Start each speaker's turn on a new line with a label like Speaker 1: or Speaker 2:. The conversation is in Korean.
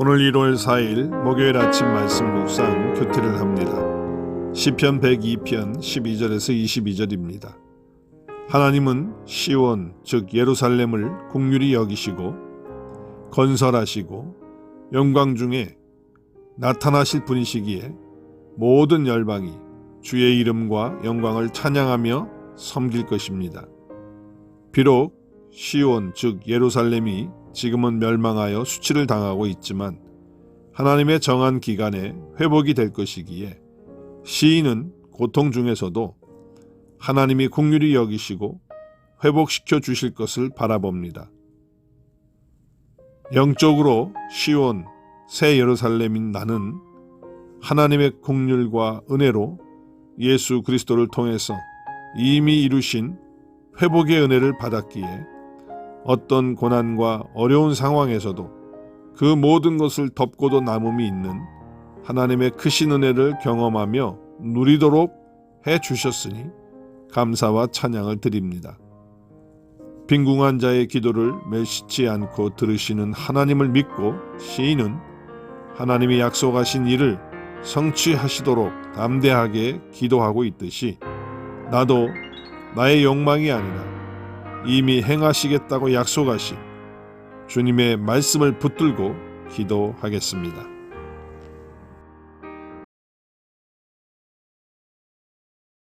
Speaker 1: 오늘 1월 4일 목요일 아침 말씀 묵상 교태를 합니다. 시편 102편 12절에서 22절입니다. 하나님은 시온 즉 예루살렘을 국률이 여기시고 건설하시고 영광 중에 나타나실 분이시기에 모든 열방이 주의 이름과 영광을 찬양하며 섬길 것입니다. 비록 시온 즉 예루살렘이 지금은 멸망하여 수치를 당하고 있지만 하나님의 정한 기간에 회복이 될 것이기에 시인은 고통 중에서도 하나님이 국률이 여기시고 회복시켜 주실 것을 바라봅니다. 영적으로 시온 새 예루살렘인 나는 하나님의 국률과 은혜로 예수 그리스도를 통해서 이미 이루신 회복의 은혜를 받았기에 어떤 고난과 어려운 상황에서도 그 모든 것을 덮고도 남음이 있는 하나님의 크신 은혜를 경험하며 누리도록 해 주셨으니 감사와 찬양을 드립니다. 빈궁한 자의 기도를 멸시치 않고 들으시는 하나님을 믿고 시인은 하나님이 약속하신 일을 성취하시도록 담대하게 기도하고 있듯이 나도 나의 욕망이 아니라 이미 행하시겠다고 약속하신 주님의 말씀을 붙들고 기도하겠습니다.